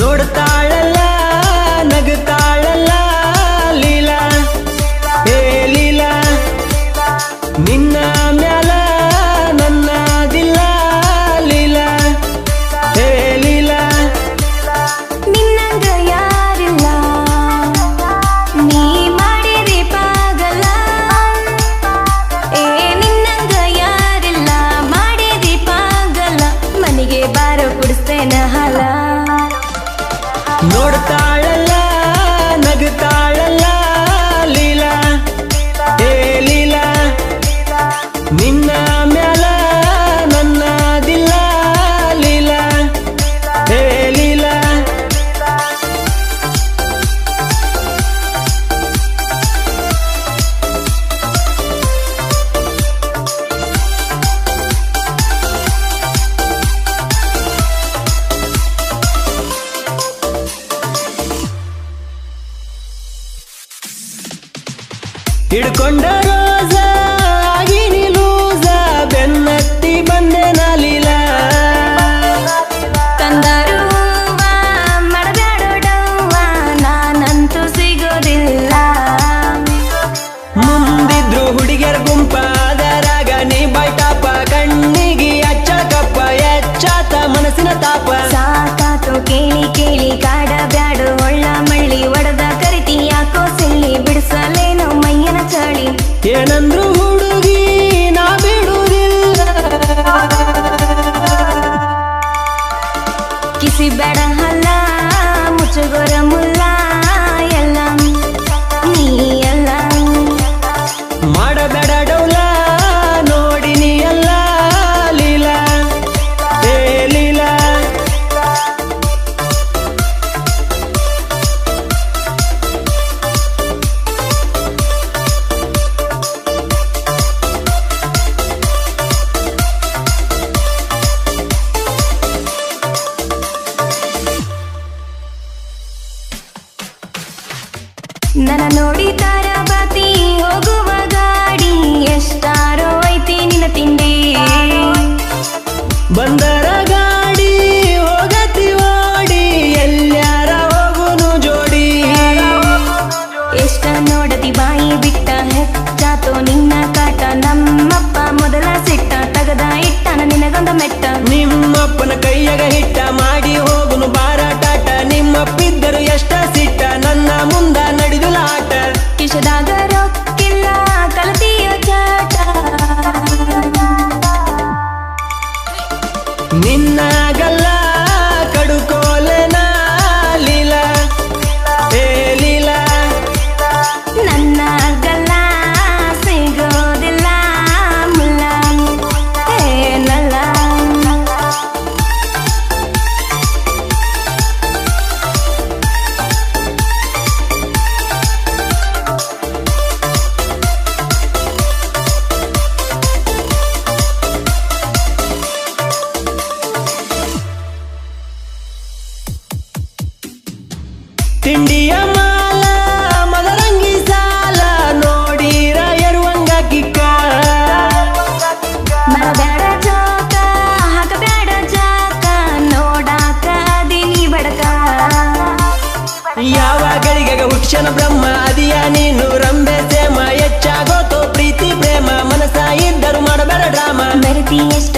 ನೋಡ್ತಾಳಲ್ಲ ನಗುತ್ತಾಳಲ್ಲ ಲೀಲಾ. ಏ ಲೀಲಾ, ನಿನ್ನ ಮ್ಯಾಲ ನನ್ನದಿಲ್ಲ, ಲೀಲಾ. ಏ ಲೀಲಾ. ನಿನ್ನಂಗ ಯಾರಿಲ್ಲ, ನೀ ಮಾಡಿದೆ ಪಾಗಲ್ಲ ಏ ನಿನ್ನಂಗ ಯಾರಿಲ್ಲ ಮಾಡಿದೆ ಪಾಗಲ್ಲ ಮನೆಗೆ ಬಾರ ಕುಡಿಸ್ತೇನ ಹಲಾ. ನೋಡ್ತಾಳ இடுகொண்டாரோ ಯಾವ ಗಳಿಗೆಗ ಹುಕ್ಷನ ಬ್ರಹ್ಮ? ಅದಿಯ ನೀನು ರಂಬೆ ಸೇಮ ಹೆಚ್ಚಾಗೋತೋ ಪ್ರೀತಿ ಪ್ರೇಮ ಮನಸ್ಸ ಇದ್ದರು ಮಾಡಬೇಡ ಡ್ರಾಮ. ಬೆರತಿ ಎಷ್ಟ